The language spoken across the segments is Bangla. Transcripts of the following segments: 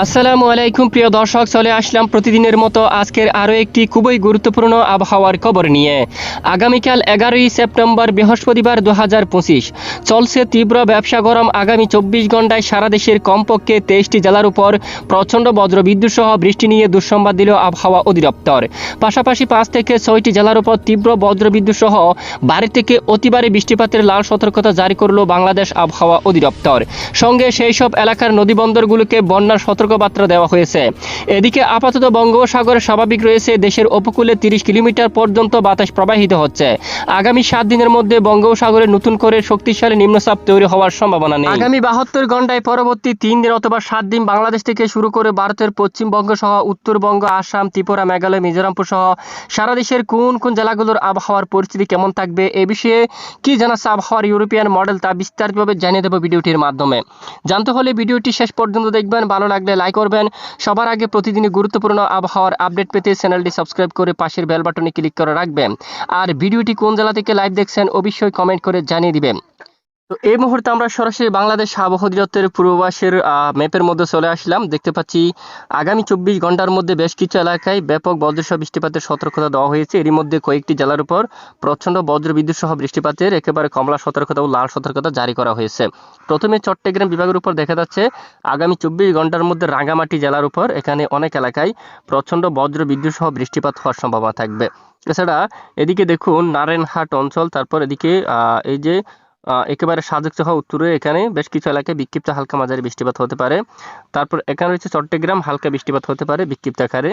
আসসালামু আলাইকুম, প্রিয় দর্শক, চলে আসলাম প্রতিদিনের মতো আজকের আরও একটি খুবই গুরুত্বপূর্ণ আবহাওয়ার খবর নিয়ে। আগামীকাল এগারোই সেপ্টেম্বর, বৃহস্পতিবার দু হাজার পঁচিশ। চলছে তীব্র ব্যবসা গরম। আগামী চব্বিশ ঘন্টায় সারা দেশের কমপক্ষে তেইশটি জেলার উপর প্রচণ্ড বজ্রবিদ্যুৎ সহ বৃষ্টি নিয়ে দুঃসংবাদ দিল আবহাওয়া অধিদপ্তর। পাশাপাশি পাঁচ থেকে ছয়টি জেলার উপর তীব্র বজ্রবিদ্যুৎ সহ বাড়ি থেকে অতিবারে বৃষ্টিপাতের লাল সতর্কতা জারি করল বাংলাদেশ আবহাওয়া অধিদপ্তর। সঙ্গে সেই সব এলাকার নদীবন্দরগুলোকে বন্যার সতর্কবার্তা দেওয়া হয়েছে। এদিকে আপাতত বঙ্গোপসাগরে স্বাভাবিক রয়েছে দেশের উপকূলে তিরিশ কিলোমিটার পর্যন্ত বাতাস প্রবাহিত হচ্ছে। আগামী সাত দিনের মধ্যে বঙ্গোপসাগরে নতুন করে শক্তিশালী নিম্নচাপ তৈরি হওয়ার সম্ভাবনা নেই। আগামী বাহাত্তর ঘন্টায় পরবর্তী তিন দিন অথবা সাত দিন বাংলাদেশ থেকে শুরু করে ভারতের পশ্চিমবঙ্গ সহ উত্তরবঙ্গ, আসাম, ত্রিপুরা, মেঘালয়, মিজোরামপুর সহ সারা দেশের কোন কোন জেলাগুলোর আবহাওয়ার পরিস্থিতি কেমন থাকবে এ বিষয়ে কি জানাচ্ছে আবহাওয়ার ইউরোপিয়ান মডেল তা বিস্তারিতভাবে জানিয়ে দেবো ভিডিওটির মাধ্যমে। জানতে হলে ভিডিওটি শেষ পর্যন্ত দেখবেন, ভালো লাগলে লাইক করবেন। সবার আগে প্রতিদিনই গুরুত্বপূর্ণ আবহাওয়ার আপডেট পেতে চ্যানেলটি সাবস্ক্রাইব করে পাশের বেল বাটনে ক্লিক করে রাখবেন। আর ভিডিওটি কোন জেলা থেকে লাইভ দেখছেন, অবশ্যই কমেন্ট করে জানিয়ে দিবেন। তো এই মুহূর্তে আমরা সরাসরি বাংলাদেশ আবহাওয়া অধিদপ্তরের পূর্বাভাসের ম্যাপের মধ্যে চলে আসলাম। দেখতে পাচ্ছি আগামী চব্বিশ ঘণ্টার মধ্যে বেশ কিছু এলাকায় ব্যাপক বজ্রসহ বৃষ্টিপাতের সতর্কতা দেওয়া হয়েছে। এরই মধ্যে কয়েকটি জেলার উপর প্রচণ্ড বজ্রবিদ্যুৎ সহ বৃষ্টিপাতের একেবারে কমলা সতর্কতা ও লাল সতর্কতা জারি করা হয়েছে। প্রথমে চট্টগ্রাম বিভাগের উপর দেখা যাচ্ছে আগামী চব্বিশ ঘণ্টার মধ্যে রাঙ্গামাটি জেলার উপর এখানে অনেক এলাকায় প্রচণ্ড বজ্র বিদ্যুৎ সহ বৃষ্টিপাত হওয়ার সম্ভাবনা থাকবে। এছাড়া এদিকে দেখুন নারায়ণহাট অঞ্চল, তারপর এদিকে এই যে একেবারে সাজেক সহ উত্তরে এখানে বেশ কিছু এলাকায় বিক্ষিপ্ত হালকা মাঝারি বৃষ্টিপাত হতে পারে। তারপর এখানে রয়েছে চট্টগ্রাম, হালকা বৃষ্টিপাত হতে পারে বিক্ষিপ্ত আকারে।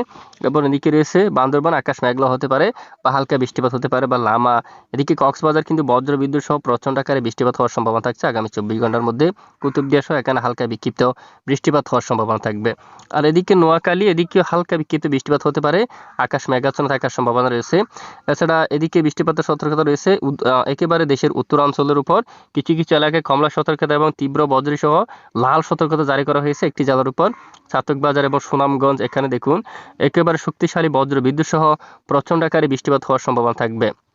এবং এদিকে রয়েছে বান্দরবান, আকাশ মেঘলা হতে পারে বা হালকা বৃষ্টিপাত হতে পারে বা লামা। এদিকে কক্সবাজার কিন্তু বজ্র বিদ্যুৎ সহ প্রচণ্ড আকারে বৃষ্টিপাত হওয়ার সম্ভাবনা থাকছে আগামী চব্বিশ ঘণ্টার মধ্যে। কুতুবদিয়া সহ এখানে হালকা বিক্ষিপ্ত বৃষ্টিপাত হওয়ার সম্ভাবনা থাকবে। আর এদিকে নোয়াখালী, এদিকে হালকা বিক্ষিপ্ত বৃষ্টিপাত হতে পারে। আকাশ মেঘাচ্ছন্ন থাকার সম্ভাবনা রয়েছে। এছাড়া এদিকে বৃষ্টিপাতের সতর্কতা রয়েছে। একেবারে দেশের উত্তরাঞ্চলের উপর। কিছু কিছু এলাকায় কমলা সতর্কতা এবং তীব্র বজ্র সহ লাল সতর্কতা জারি করা হয়েছে একটি জেলার উপর। চাতকবাজার এবং সুনামগঞ্জ, এখানে দেখুন, একেবারে শক্তিশালী বজ্র বিদ্যুৎ সহ প্রচণ্ড আকারে বৃষ্টিপাত হওয়ার সম্ভাবনা থাকবে।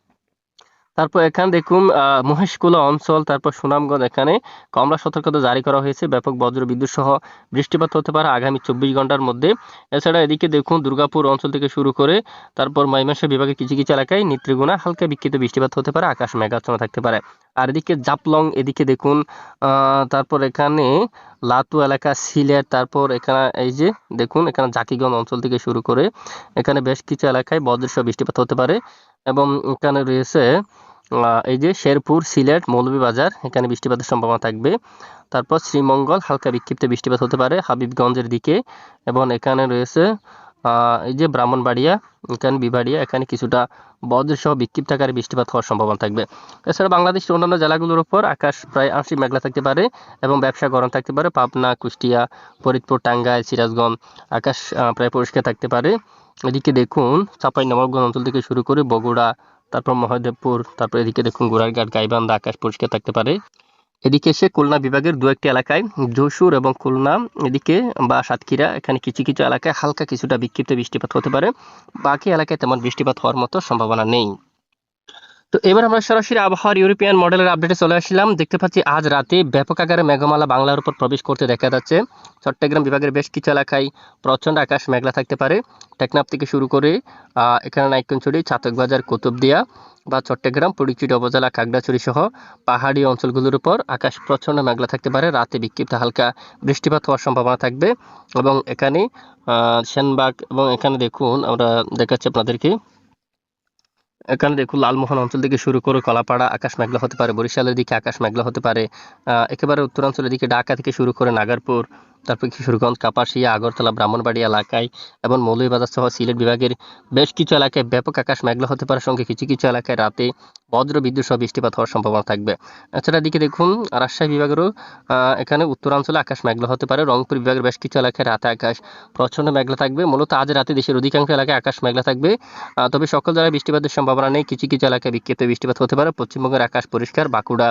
তারপর এখানে দেখুন মহেশকুলা অঞ্চল, তারপর সুনামগঞ্জ এখানে কমলা সতর্কতা জারি করা হয়েছে, ব্যাপক বজ্র বিদ্যুৎ সহ বৃষ্টিপাত হতে পারে আগামী চব্বিশ ঘণ্টার মধ্যে। এছাড়া এদিকে দেখুন, দুর্গাপুর অঞ্চল থেকে শুরু করে তারপর ময়মনসিংহ বিভাগের কিছু কিছু এলাকায় নেত্রীগুণা হালকা বিক্ষিপ্ত বৃষ্টিপাত হতে পারে, আকাশ মেঘাচ্ছন্ন থাকতে পারে। আর এদিকে জাপলং, এদিকে দেখুন তারপর এখানে লাতু এলাকা, সিলেট, তারপর এখানে এই যে দেখুন, এখানে জাকিগঞ্জ অঞ্চল থেকে শুরু করে এখানে বেশ কিছু এলাকায় বজ্রসহ বৃষ্টিপাত হতে পারে। এবং এখানে রয়েছে এই যে শেরপুর সিলেট মৌলভীবাজার, এখানে বৃষ্টিপাতের সম্ভাবনা থাকবে। তারপর শ্রীমঙ্গল, হালকা বিক্ষিপ্ত বৃষ্টিপাত হতে পারে হাবিবগঞ্জের দিকে এবং এখানে রয়েছে এই যে ব্রাহ্মণবাড়িয়া, এখানে বিবাড়িয়া এখানে কিছুটা বজ্রসহ বিক্ষিপ্ত আকারে বৃষ্টিপাত হওয়ার সম্ভাবনা থাকবে। এছাড়া বাংলাদেশের অন্যান্য জেলাগুলোর উপর আকাশ প্রায় আংশিক মেঘলা থাকতে পারে এবং ব্যবসা গরম থাকতে পারে। পাবনা, কুষ্টিয়া, ফরিদপুর, টাঙ্গাইল, সিরাজগঞ্জ আকাশ প্রায় পরিষ্কার থাকতে পারে। এদিকে দেখুন চাপাই নবাবগঞ্জ অঞ্চল থেকে শুরু করে বগুড়া, তারপর মহাদেবপুর তারপর এদিকে দেখুন গোড়ারঘাট গাইবান্ধা আকাশ পরিষ্কার থাকতে পারে। এদিকে এসে খুলনা বিভাগের দু একটি এলাকায় যশোর এবং খুলনা, এদিকে বা সাতক্ষীরা, এখানে কিছু কিছু এলাকায় হালকা কিছুটা বিক্ষিপ্ত বৃষ্টিপাত হতে পারে। বাকি এলাকায় তেমন বৃষ্টিপাত হওয়ার মতো সম্ভাবনা নেই। তো এবার আমরা সরাসরি আবহাওয়ার ইউরোপিয়ান মডেলের আপডেটে চলে আসলাম। দেখতে পাচ্ছি আজ রাতে ব্যাপক আকারে মেঘমালা বাংলার উপর প্রবেশ করতে দেখা যাচ্ছে। চট্টগ্রাম বিভাগের বেশ কিছু এলাকায় প্রচণ্ড আকাশ মেঘলা থাকতে পারে। টেকনাফ থেকে শুরু করে এখানে নাইকনছড়ি চাতকবাজার, কুতুবদিয়া বা চট্টগ্রাম পরিচিত উপজেলা, খাগড়াছড়ি সহ পাহাড়ি অঞ্চলগুলোর উপর আকাশ প্রচণ্ড মেঘলা থাকতে পারে। রাতে বিক্ষিপ্ত হালকা বৃষ্টিপাত হওয়ার সম্ভাবনা থাকবে এবং এখানে সেনবাগ এবং এখানে দেখুন, আমরা দেখাচ্ছি আপনাদেরকে। এখানে দেখুন লালমোহন অঞ্চল থেকে শুরু করে কলাপাড়া, আকাশ মেঘলা হতে পারে, বরিশালের দিকে আকাশ মেঘলা হতে পারে একেবারে উত্তরাঞ্চলের দিকে ঢাকা থেকে শুরু করে নাগারপুর তারপর কিশোরগঞ্জ, কাপাসিয়া, আগরতলা, ব্রাহ্মণবাড়ি এলাকায় এবং মৌলভীবাজার সহ সিলেট বিভাগের বেশ কিছু এলাকায় ব্যাপক আকাশ মেঘলা হতে পারে। সঙ্গে কিছু কিছু এলাকায় রাতে বজ্র, বিদ্যুৎ সহ বৃষ্টিপাত হওয়ার সম্ভাবনা থাকবে। এছাড়া দিকে দেখুন, রাজশাহী বিভাগেরও এখানে উত্তরাঞ্চলে আকাশ মেঘলা হতে পারে। রংপুর বিভাগের বেশ কিছু এলাকায় রাতে আকাশ প্রচণ্ড মেঘলা থাকবে। মূলত আজ রাতে দেশের অধিকাংশ এলাকায় আকাশ মেঘলা থাকবে। তবে সকল জেলায় বৃষ্টিপাতের সম্ভাবনা নেই। কিছু কিছু এলাকায় বিক্ষিপ্ত বৃষ্টিপাত হতে পারে। পশ্চিমবঙ্গের আকাশ পরিষ্কার। বাঁকুড়া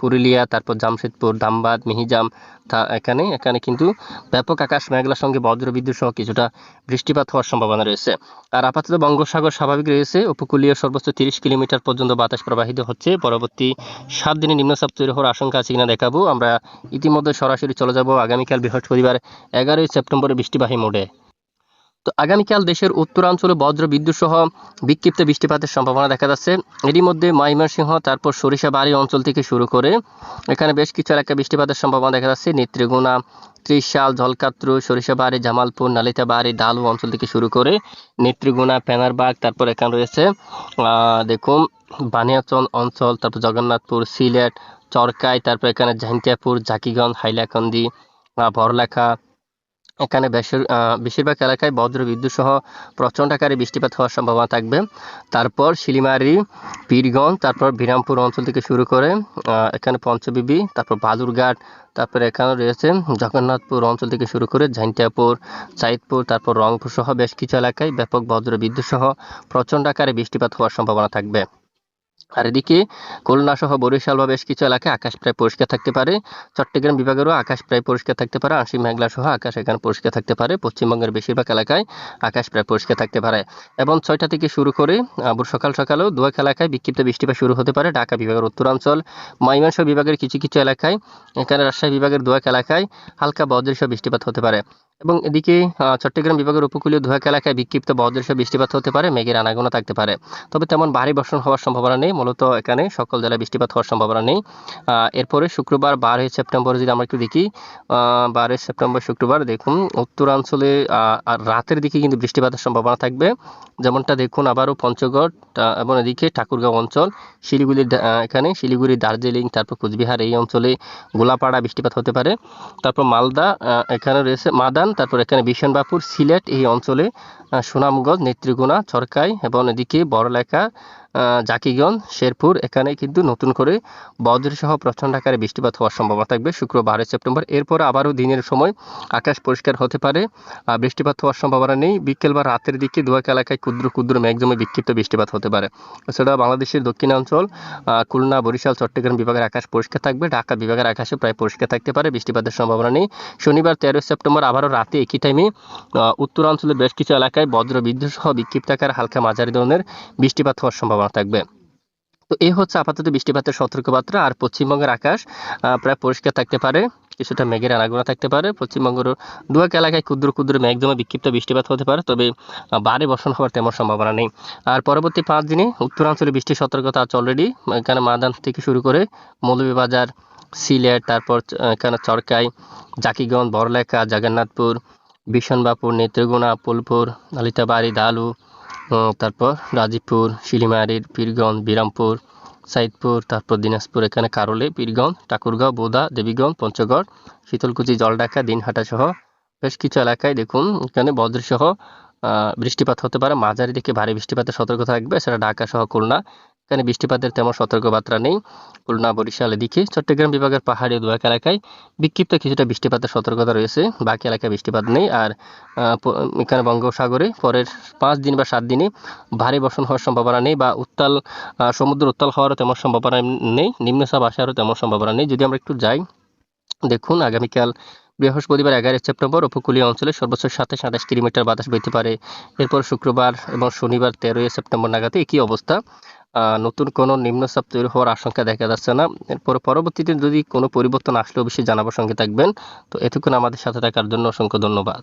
পুরুলিয়া, তারপর জামশেদপুর, দামবাদ, মিহিজাম, তা এখানে এখানে কিন্তু ব্যাপক আকাশ মেঘলার সঙ্গে বজ্রবিদ্যুৎ সহ কিছুটা বৃষ্টিপাত হওয়ার সম্ভাবনা রয়েছে। আর আপাতত বঙ্গোসাগর স্বাভাবিক রয়েছে। উপকূলীয় সর্বোচ্চ তিরিশ কিলোমিটার পর্যন্ত বাতাস প্রবাহিত হচ্ছে। পরবর্তী সাত দিনে নিম্নচাপ তৈরি হওয়ার আশঙ্কা আছে কিনা দেখাবো। আমরা ইতিমধ্যে সরাসরি চলে যাব আগামীকাল বৃহস্পতিবার এগারোই সেপ্টেম্বরে বৃষ্টিবাহী মোডে। তো আগামীকাল দেশের উত্তরাঞ্চলে বজ্র বিদ্যুৎ সহ বিক্ষিপ্ত বৃষ্টিপাতের সম্ভাবনা দেখা যাচ্ছে। এরই মধ্যে ময়মনসিংহ, তারপর সরিষাবাড়ি অঞ্চল থেকে শুরু করে এখানে বেশ কিছু এলাকায় বৃষ্টিপাতের সম্ভাবনা দেখা যাচ্ছে। নেত্রীগুনা ত্রিশাল ঝলকাত্রু সরিষাবাড়ি, জামালপুর, নালিতাবাড়ি, ডালু অঞ্চল থেকে শুরু করে নেত্রীগুনা পেনারবাগ তারপর এখানে রয়েছে দেখুন বানিয়াচল অঞ্চল, তারপর জগন্নাথপুর, সিলেট, চরকাই, তারপর এখানে জাহিন্তিয়াপুর জাকিগঞ্জ হাইলাকান্দি বড়লেখা এখানে বেশিরভাগ এলাকায় বজ্র বিদ্যুৎ সহ প্রচণ্ড আকারে বৃষ্টিপাত হওয়ার সম্ভাবনা থাকবে। তারপর শিলিমারি, পীরগঞ্জ, তারপর বিরামপুর অঞ্চল থেকে শুরু করে এখানে পঞ্চবিবি, তারপর বালুরঘাট, তারপর এখানে রয়েছে জগন্নাথপুর অঞ্চল থেকে শুরু করে ঝাইন্টিয়াপুর সাইদপুর, তারপর রংপুর সহ বেশ কিছু এলাকায় ব্যাপক বজ্র বিদ্যুৎ সহ প্রচণ্ড আকারে বৃষ্টিপাত হওয়ার সম্ভাবনা থাকবে। আর এদিকে খুলনা সহ বরিশাল বা বেশ কিছু এলাকায় আকাশ প্রায় পরিষ্কার থাকতে পারে। চট্টগ্রাম বিভাগেরও আকাশ প্রায় পরিষ্কার থাকতে পারে। আংশিক মেঘলা সহ আকাশ এখানে পরিষ্কার থাকতে পারে। পশ্চিমবঙ্গের বেশিরভাগ এলাকায় আকাশ প্রায় পরিষ্কার থাকতে পারে। এবং ছয়টা থেকে শুরু করে আবার সকাল সকালেও দুয়েক এলাকায় বিক্ষিপ্ত বৃষ্টিপাত শুরু হতে পারে। ঢাকা বিভাগের উত্তরাঞ্চল, ময়মনসিংহ বিভাগের কিছু কিছু এলাকায়, এখানে রাজশাহী বিভাগের দুয়েক এলাকায় হালকা বজ্রসহ বৃষ্টিপাত হতে পারে। এবং এদিকে চট্টগ্রাম বিভাগের উপকূলীয় দুয়েক এলাকায় বিক্ষিপ্ত বজ্রসহ বৃষ্টিপাত হতে পারে, মেঘের আনাগোনা থাকতে পারে। তবে তেমন ভারী বর্ষণ হওয়ার সম্ভাবনা নেই, মূলত এখানে সকল জেলায় বৃষ্টিপাত হওয়ার সম্ভাবনা নেই। এরপরে শুক্রবার বারোই সেপ্টেম্বর যদি আমরা একটু দেখি বারোই সেপ্টেম্বর শুক্রবার দেখুন, উত্তরাঞ্চলে রাতের দিকে কিন্তু বৃষ্টিপাতের সম্ভাবনা থাকবে। যেমনটা দেখুন আবারও পঞ্চগড় এবং এদিকে ঠাকুরগাঁও অঞ্চল শিলিগুড়ির এখানে শিলিগুড়ি, দার্জিলিং, তারপর কুচবিহার এই অঞ্চলে গোলাপাড়া বৃষ্টিপাত হতে পারে। তারপর মালদা এখানে রয়েছে মাদান তারপর এখানে বিশনবাপুর সিলেট এই অঞ্চলে সুনামগঞ্জ নেত্রীগুনা চরকাই এবং এদিকে বড়লেখা জাকিগঞ্জ, শেরপুর, এখানে কিন্তু নতুন করে বজ্রসহ প্রচণ্ড আকারে বৃষ্টিপাত হওয়ার সম্ভাবনা থাকবে। শুক্রবার সেপ্টেম্বর। এরপর আবারও দিনের সময় আকাশ পরিষ্কার হতে পারে বৃষ্টিপাত হওয়ার সম্ভাবনা নেই। বিকেল বা রাতের দিকে দুয়াক এলাকায় ক্ষুদ্র ক্ষুদ্র মেঘজমে বিক্ষিপ্ত বৃষ্টিপাত হতে পারে। এছাড়া বাংলাদেশের দক্ষিণাঞ্চল খুলনা, বরিশাল, চট্টগ্রাম বিভাগের আকাশ পরিষ্কার থাকবে। ঢাকা বিভাগের আকাশে প্রায় পরিষ্কার থাকতে পারে, বৃষ্টিপাতের সম্ভাবনা নেই। শনিবার তেরোই সেপ্টেম্বর আবারও রাতে একই টাইমে উত্তরাঞ্চলের বেশ কিছু এলাকায় বজ্র বিদ্যুৎ সহ বিক্ষিপ্ত আকার হালকা মাঝারি ধরনের বৃষ্টিপাত হওয়ার সম্ভাবনা থাকবে। তো এই হচ্ছে আপাতত বৃষ্টিপাতের সতর্কবার্তা। আর পশ্চিমবঙ্গের আকাশ প্রায় পরিষ্কার থাকতে পারে, কিছুটা মেঘের আনাগোনা থাকতে পারে। পশ্চিমবঙ্গের দুয়াক এলাকায় ক্ষুদ্র ক্ষুদ্র মেঘ জমে বিক্ষিপ্ত বৃষ্টিপাত হতে পারে, তবে ভারী বর্ষণ হওয়ার তেমন সম্ভাবনা নেই। আর পরবর্তী পাঁচ দিনে উত্তরাঞ্চলে বৃষ্টির সতর্কতা আছে অলরেডি এখানে মাদান থেকে শুরু করে মৌলভীবাজার, সিলেট, তারপর এখানে চরকাই, জাকিগঞ্জ বড়লেখা জগন্নাথপুর বিশনবাপুর নেত্রগুনা ফুলপুর নালিতাবাড়ি দালু তারপর রাজীবপুর শিলিমারির পীরগঞ্জ, বিরামপুর, সাইদপুর, তারপর দিনাজপুর, এখানে কারলে, পীরগঞ্জ, ঠাকুরগাঁও, বোদা, দেবীগঞ্জ, পঞ্চগড়, শীতলকুচি, জলঢাকা, দিনহাটা সহ বেশ কিছু এলাকায় দেখুন এখানে বজ্রসহ বৃষ্টিপাত হতে পারে। মাঝারি থেকে ভারী বৃষ্টিপাতের সতর্কতা থাকবে। এছাড়া ঢাকা সহ খুলনা এখানে বৃষ্টিপাতের তেমন সতর্কবার্তা নেই। খুলনা, বরিশাল এদিকে চট্টগ্রাম বিভাগের পাহাড়ি দুয়াক এলাকায় বিক্ষিপ্ত কিছুটা বৃষ্টিপাতের সতর্কতা রয়েছে। বাকি এলাকায় বৃষ্টিপাত নেই আর এখানে বঙ্গোপসাগরে পরের পাঁচ দিন বা সাত দিনে ভারী বর্ষণ হওয়ার সম্ভাবনা নেই বা উত্তাল সমুদ্র উত্তাল হওয়ারও তেমন সম্ভাবনা নেই। নিম্নচাপ আসারও তেমন সম্ভাবনা নেই। যদি আমরা একটু যাই, দেখুন আগামীকাল বৃহস্পতিবার এগারো সেপ্টেম্বর উপকূলীয় অঞ্চলে সর্বোচ্চ সাতাশ আঠাশ কিলোমিটার বাতাস বইতে পারে। এরপর শুক্রবার এবং শনিবার তেরোই সেপ্টেম্বর নাগাদে একই অবস্থা। নতুন কোনো নিম্নচাপ তৈরি হওয়ার আশঙ্কা দেখা যাচ্ছে না। এরপর পরবর্তীতে যদি কোনো পরিবর্তন আসলে অবশ্যই জানাবার সঙ্গে থাকবেন। তো এতক্ষণ আমাদের সাথে থাকার জন্য অসংখ্য ধন্যবাদ।